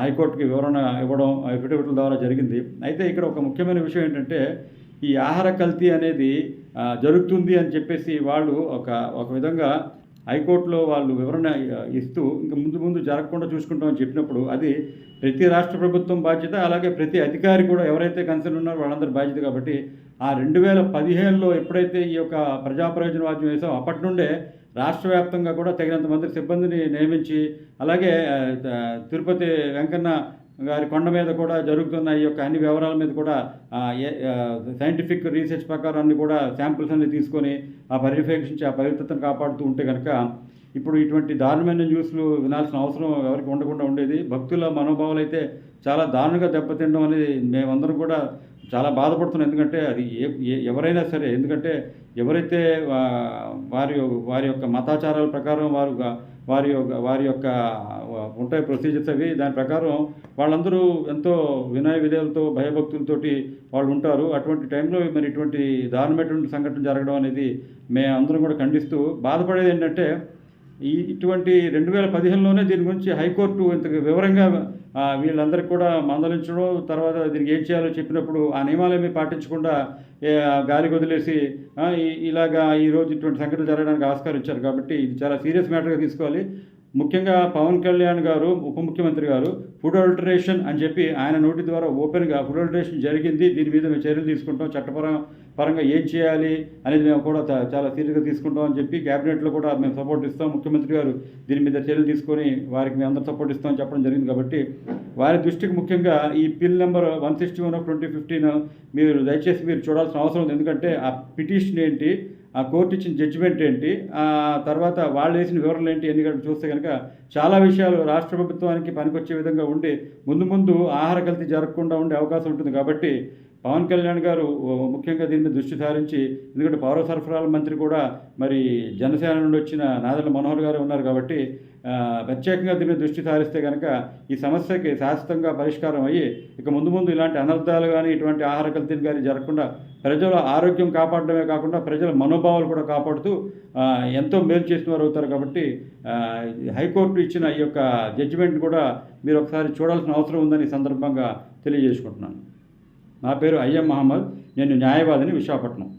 హైకోర్టుకి వివరణ ఇవ్వడం అఫిడవిట్ల ద్వారా జరిగింది. అయితే ఇక్కడ ఒక ముఖ్యమైన విషయం ఏంటంటే ఈ ఆహార కల్తీ అనేది జరుగుతుంది అని చెప్పేసి వాళ్ళు ఒక ఒక విధంగా హైకోర్టులో వాళ్ళు వివరణ ఇస్తూ ఇంకా ముందు ముందు జరగకుండా చూసుకుంటామని చెప్పినప్పుడు అది ప్రతి రాష్ట్ర ప్రభుత్వం బాధ్యత అలాగే ప్రతి అధికారి కూడా ఎవరైతే కన్సర్న్ ఉన్నారో వాళ్ళందరి బాధ్యత కాబట్టి ఆ రెండు వేల పదిహేనులో ఎప్పుడైతే ఈ యొక్క ప్రజా ప్రయోజన వాద్యం వేసామో అప్పటి నుండే రాష్ట్ర వ్యాప్తంగా కూడా తగినంత మంది సిబ్బందిని నియమించి అలాగే తిరుపతి వెంకన్న గారి కొండ మీద కూడా జరుగుతున్న ఈ యొక్క అన్ని వివరాల మీద కూడా ఏ- సైంటిఫిక్ రీసెర్చ్ ప్రకారం అన్ని కూడా శాంపిల్స్ అన్ని తీసుకొని ఆ పర్యవేక్షించి ఆ పవిత్రతను కాపాడుతూ ఉంటే కనుక ఇప్పుడు ఇటువంటి దారుణమైన న్యూస్లు వినాల్సిన అవసరం ఎవరికి ఉండకుండా ఉండేది. భక్తుల మనోభావాలు అయితే చాలా దారుణంగా దెబ్బతినడం అనేది మేమందరం కూడా చాలా బాధపడుతున్నాను ఎందుకంటే అది ఏ ఎవరైనా సరే ఎందుకంటే ఎవరైతే వారి వారి యొక్క మతాచారాల ప్రకారం వారు వారి యొక్క వారి యొక్క ఉంటాయి ప్రొసీజర్స్ అవి దాని ప్రకారం వాళ్ళందరూ ఎంతో వినయ విధేయులతో భయభక్తులతోటి వాళ్ళు ఉంటారు. అటువంటి టైంలో మరి ఇటువంటి దారుణమైనటువంటి సంఘటన జరగడం అనేది మేము అందరం కూడా ఖండిస్తూ బాధపడేది ఏంటంటే ఈ ఇటువంటి రెండు వేల పదిహేనులోనే దీని గురించి హైకోర్టు ఇంత వివరంగా వీళ్ళందరికీ కూడా మందలించడం తర్వాత దీనికి ఏం చేయాలో చెప్పినప్పుడు ఆ నియమాలేమీ పాటించకుండా గాలి వదిలేసి ఇలాగా ఈరోజు ఇటువంటి సంఘటనలు జరగడానికి ఆస్కారం ఇచ్చారు. కాబట్టి ఇది చాలా సీరియస్ మ్యాటర్గా తీసుకోవాలి. ముఖ్యంగా పవన్ కళ్యాణ్ గారు ఉప ముఖ్యమంత్రి గారు ఫుడ్ అల్టరేషన్ అని చెప్పి ఆయన నోటి ద్వారా ఓపెన్గా ఫుడ్ అల్టరేషన్ జరిగింది. దీని మీద మేము చర్యలు తీసుకుంటాం. చట్టపరం పరంగా ఏం చేయాలి అనేది మేము కూడా చాలా సీరియస్గా తీసుకుంటాం అని చెప్పి క్యాబినెట్లో కూడా మేము సపోర్ట్ ఇస్తాం. ముఖ్యమంత్రి గారు దీని మీద చర్యలు తీసుకొని వారికి మేము అందరం సపోర్ట్ ఇస్తామని చెప్పడం జరిగింది కాబట్టి వారి దృష్టికి ముఖ్యంగా ఈ PIL number one sixty one of twenty fifteen మీరు దయచేసి మీరు చూడాల్సిన అవసరం ఉంది. ఎందుకంటే ఆ పిటిషన్ ఏంటి? ఆ కోర్టు ఇచ్చిన జడ్జిమెంట్ ఏంటి? ఆ తర్వాత వాళ్ళు వేసిన వివరాలు ఏంటి? ఎందుకంటే చూస్తే కనుక చాలా విషయాలు రాష్ట్ర ప్రభుత్వానికి పనికొచ్చే విధంగా ఉండి ముందు ముందు ఆహార కల్తీ జరగకుండా ఉండే అవకాశం ఉంటుంది కాబట్టి పవన్ కళ్యాణ్ గారు ముఖ్యంగా దీని మీద దృష్టి సారించి ఎందుకంటే పౌర సరఫరాల మంత్రి కూడా మరి జనసేన నుండి వచ్చిన నాదల మనోహర్ గారు ఉన్నారు కాబట్టి ప్రత్యేకంగా దీని మీద దృష్టి సారిస్తే కనుక ఈ సమస్యకి శాశ్వతంగా పరిష్కారం అయ్యి ఇక ముందు ముందు ఇలాంటి అనర్థాలు కానీ ఇటువంటి ఆహార కల్తీలు కానీ జరగకుండా ప్రజల ఆరోగ్యం కాపాడడమే కాకుండా ప్రజల మనోభావాలు కూడా కాపాడుతూ ఎంతో మేలు చేసిన వారు అవుతారు కాబట్టి హైకోర్టు ఇచ్చిన ఈ యొక్క జడ్జిమెంట్ కూడా మీరు ఒకసారి చూడాల్సిన అవసరం ఉందని సందర్భంగా తెలియజేసుకుంటున్నాను. నా పేరు అయ్యం మహమ్మద్. నేను న్యాయవాదిని విశాఖపట్నం.